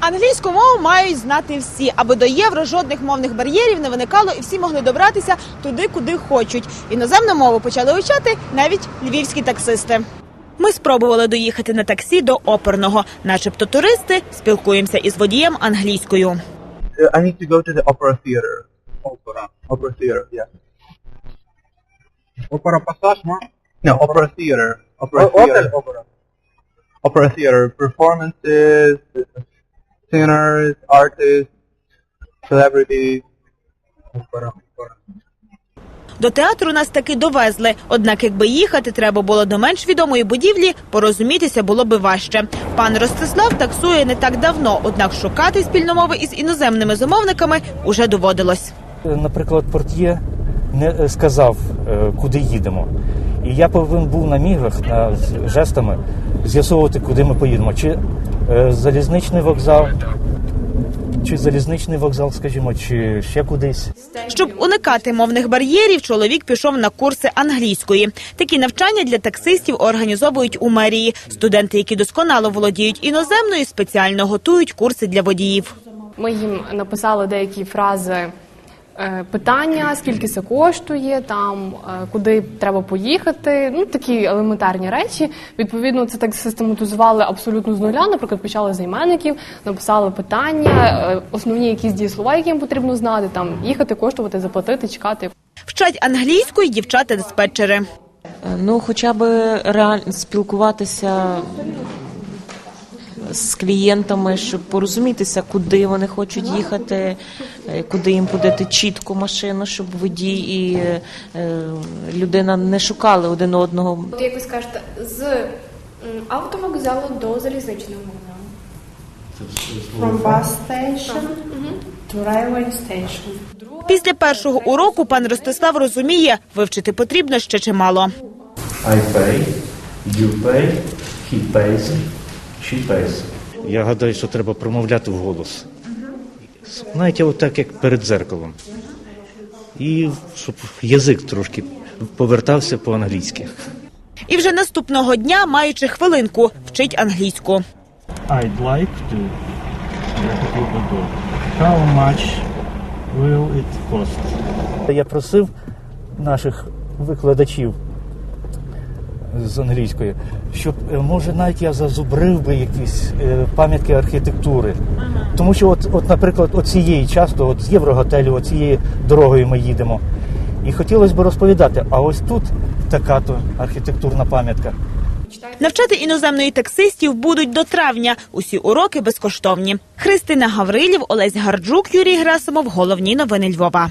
Англійську мову мають знати всі, аби до євро жодних мовних бар'єрів не виникало і всі могли добратися туди, куди хочуть. Іноземну мову почали вивчати навіть львівські таксисти. Ми спробували доїхати на таксі до оперного, начебто туристи, спілкуємося із водієм англійською. I need to go to the opera theater. Opera. Opera theater, yeah. Opera Passage, no? No, opera theater. Opera theater. Opera. Opera theater. Performances, singers, artists, celebrities. До театру нас таки довезли. Однак, якби їхати треба було до менш відомої будівлі, порозумітися було би важче. Пан Ростислав таксує не так давно, однак шукати спільну мову із іноземними замовниками уже доводилось. Наприклад, портьє не е, сказав, е, куди їдемо. І я повинен був на мігах, на з- жестами з'ясовувати, куди ми поїдемо. Чи е, залізничний вокзал, чи залізничний вокзал, скажімо, чи ще кудись. Щоб уникати мовних бар'єрів, чоловік пішов на курси англійської. Такі навчання для таксистів організовують у мерії. Студенти, які досконало володіють іноземною, спеціально готують курси для водіїв. Ми їм написали деякі фрази. Е, Питання, скільки це коштує, там е, куди треба поїхати, ну такі елементарні речі. Відповідно, це так систематизували абсолютно з нуля. Наприклад, почали з іменників, написали питання, е, основні якісь дієслова, які їм потрібно знати, там їхати, коштувати, заплатити, чекати. Вчать англійською дівчата-диспетчери. Ну, хоча б реально спілкуватися з клієнтами, щоб порозумітися, куди вони хочуть їхати, е, куди їм подати чітко машину, щоб водій і е, людина не шукали один одного. От як ви скажете, з автовокзалу до залізничного вокзалу. From bus station to railway station. Після першого уроку пан Ростислав розуміє, вивчити потрібно ще чимало. I pay, you pay, he pays, pays. Я гадаю, що треба промовляти вголос. Знаєте, отак, як перед дзеркалом. І щоб язик трошки повертався по-англійськи. І вже наступного дня, маючи хвилинку, вчить англійську. I'd like to. Я хотів би до. How much will it cost? Я просив наших викладачів з англійської, щоб е, може навіть я зазубрив би якісь е, пам'ятки архітектури. Тому що, от, от, наприклад, оцієї часто, от з Євроготелю, оцією дорогою ми їдемо. І хотілося б розповідати, а ось тут така то архітектурна пам'ятка. Навчати іноземної таксистів будуть до травня. Усі уроки безкоштовні. Христина Гаврилів, Олесь Гарджук, Юрій Грасимов. Головні новини Львова.